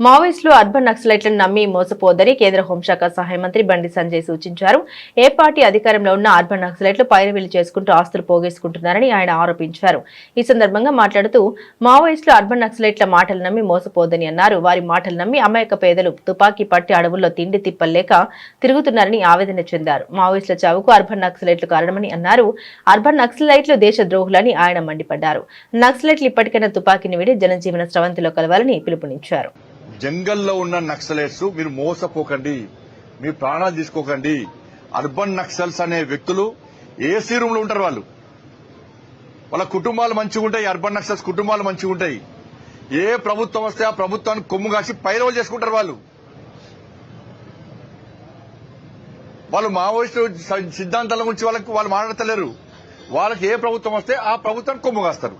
మావోయిస్టులు అర్బన్ నక్సలైట్లను నమ్మి మోసపోదని కేంద్ర హోంశాఖ సహాయ మంత్రి బండి సంజయ్ సూచించారు. ఏ పార్టీ అధికారంలో ఉన్న అర్బన్ నక్సలైట్లు పైరవీలు చేసుకుంటూ ఆస్తులు పోగేసుకుంటున్నారని ఆయన ఆరోపించారు. ఈ సందర్భంగా మాట్లాడుతూ మావోయిస్టులు అర్బన్ నక్సలైట్ల మాటలు నమ్మి మోసపోదని అన్నారు. వారి మాటలు నమ్మి అమాయక పేదలు తుపాకీ పట్టి అడవుల్లో తిండి తిప్పలేక తిరుగుతున్నారని ఆవేదన చెందారు. మావోయిస్టుల చావుకు అర్బన్ నక్సలైట్లు కారణమని అన్నారు. అర్బన్ నక్సలైట్లు దేశ ద్రోహులని ఆయన మండిపడ్డారు. నక్సలైట్లు ఇప్పటికైనా తుపాకీని విడి జనజీవన స్రవంతిలో కలవాలని పిలుపునిచ్చారు. జంగల్లో ఉన్న నక్సలైట్స్ మీరు మోసపోకండి. మీ ప్రాణాలు తీసుకోకండి. అర్బన్ నక్సల్స్ అనే వ్యక్తులు ఏసీ రూమ్లో ఉంటారు వాళ్ళు? వాళ్ళ కుటుంబాలు మంచిగా ఉంటాయి అర్బన్ నక్సల్స్ కుటుంబాలు మంచిగా ఉంటాయి. ఏ ప్రభుత్వం వస్తే ఆ ప్రభుత్వానికి కొమ్ము కాసి పైరవలు చేసుకుంటారు వాళ్ళు. వాళ్ళు మావోయిస్టు సిద్ధాంతాల గురించి వాళ్ళకి వాళ్ళు మాట్లాడతలేరు. వాళ్ళకి ఏ ప్రభుత్వం వస్తే ఆ ప్రభుత్వానికి కొమ్ము కాస్తారు.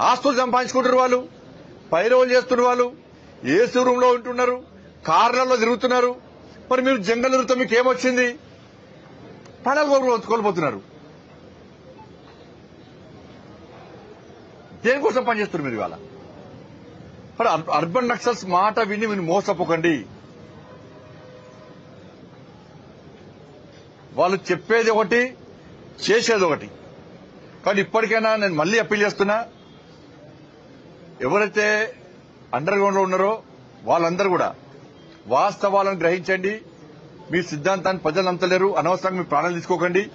ఆస్తులు సంపాదించుకుంటారు వాళ్ళు పైరవలు చేస్తున్నారు వాళ్ళు. ఏసీ రూమ్లో ఉంటున్నారు కార్లలో తిరుగుతున్నారు. మరి మీరు జంగల్ తిరుగుతా మీకు ఏమొచ్చింది? ప్రాణాలు కోల్పోతున్నారు. దేనికోసం పనిచేస్తున్నారు మీరు ఇవాళ? మరి అర్బన్ నక్సల్స్ మాట విని మీరు మోసపోకండి. వాళ్ళు చెప్పేది ఒకటి చేసేది ఒకటి. కానీ ఇప్పటికైనా నేను మళ్ళీ అప్పీల్ చేస్తున్నా ఎవరైతే అండర్ గ్రౌండ్లో ఉన్నారో వాళ్ళందరూ కూడా వాస్తవాలను గ్రహించండి. మీ సిద్ధాంతాన్ని ప్రజలు నమ్మలేరు అనవసరంగా మీ ప్రాణాలు తీసుకోకండి.